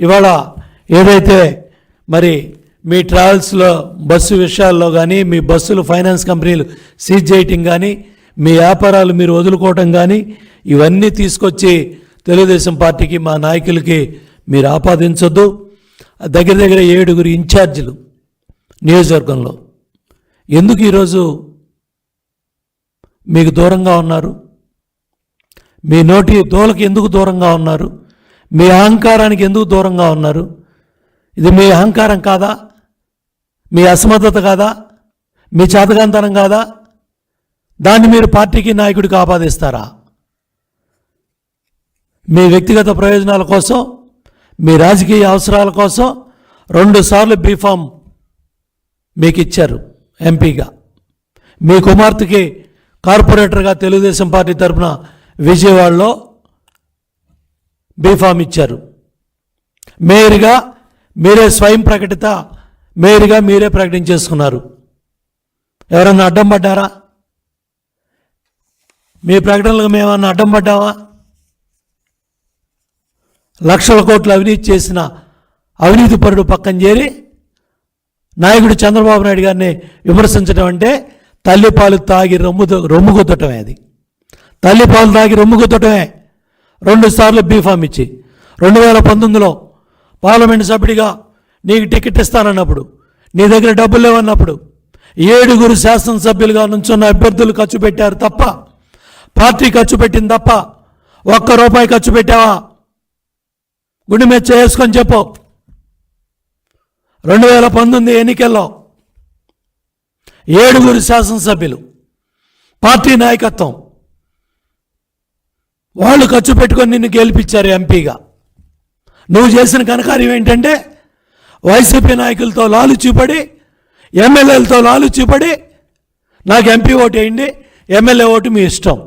ఇవాళ ఏదైతే మరి మీ ట్రావెల్స్లో బస్సు విషయాల్లో కానీ మీ బస్సులు ఫైనాన్స్ కంపెనీలు సీజ్ చేయటం కానీ మీ వ్యాపారాలు మీరు వదులుకోవటం కానీ ఇవన్నీ తీసుకొచ్చి తెలుగుదేశం పార్టీకి మా నాయకులకి మీరు ఆపాదించొద్దు. దగ్గర దగ్గర ఏడుగురు ఇన్ఛార్జీలు నియోజకవర్గంలో. ఎందుకు ఈరోజు మీకు దూరంగా ఉన్నారు? మీ నోటి దోలకు ఎందుకు దూరంగా ఉన్నారు? మీ అహంకారానికి ఎందుకు దూరంగా ఉన్నారు? ఇది మీ అహంకారం కాదా? మీ అసమర్థత కాదా? మీ చేతకాంతనం కాదా? దాన్ని మీరు పార్టీకి నాయకుడికి ఆపాదిస్తారా? మీ వ్యక్తిగత ప్రయోజనాల కోసం మీ రాజకీయ అవసరాల కోసం రెండుసార్లు బీఫామ్ మీకు ఇచ్చారు ఎంపీగా. మీ కుమార్తెకి కార్పొరేటర్గా తెలుగుదేశం పార్టీ తరఫున విజయవాడలో బీఫామ్ ఇచ్చారు. మేయర్గా మీరే స్వయం ప్రకటిత మేయర్గా మీరే ప్రకటించేసుకున్నారు ఎవరన్నా అడ్డం పడ్డారా? మీ ప్రకటనలకు మేమన్నా అడ్డం పడ్డావా? లక్షల కోట్లు అవినీతి చేసిన అవినీతి పరుడు పక్కన చేరి నాయకుడు చంద్రబాబు నాయుడు గారిని విమర్శించడం అంటే తల్లిపాలు తాగి రొమ్ము రొమ్ము గుద్దటమే అది. తల్లిపాలు తాగి రొమ్ము గుద్దటమే రెండు సార్లు బీఫామ్ ఇచ్చి. రెండు వేల పంతొమ్మిదిలో పార్లమెంట్ సభ్యుడిగా నీకు టికెట్ ఇస్తానన్నప్పుడు నీ దగ్గర డబ్బులు లేవన్నప్పుడు ఏడుగురు శాసనసభ్యులుగా నుంచున్న అభ్యర్థులు ఖర్చు పెట్టారు తప్ప పార్టీ ఖర్చు పెట్టింది తప్ప ఒక్క రూపాయి ఖర్చు పెట్టావా? గుండె మీద చేసుకొని చెప్పు. రెండు వేల పంతొమ్మిది ఎన్నికల్లో ఏడుగురు శాసనసభ్యులు పార్టీ నాయకత్వం వాళ్ళు ఖర్చు పెట్టుకొని నిన్ను గెలిపించారు ఎంపీగా. నువ్వు చేసిన కనకార్యం ఏంటంటే వైసీపీ నాయకులతో లాలు చూపడి ఎమ్మెల్యేలతో లాలు చూపడి నాకు ఎంపీ ఓటు వేయండి ఎమ్మెల్యే ఓటు మీ ఇష్టం.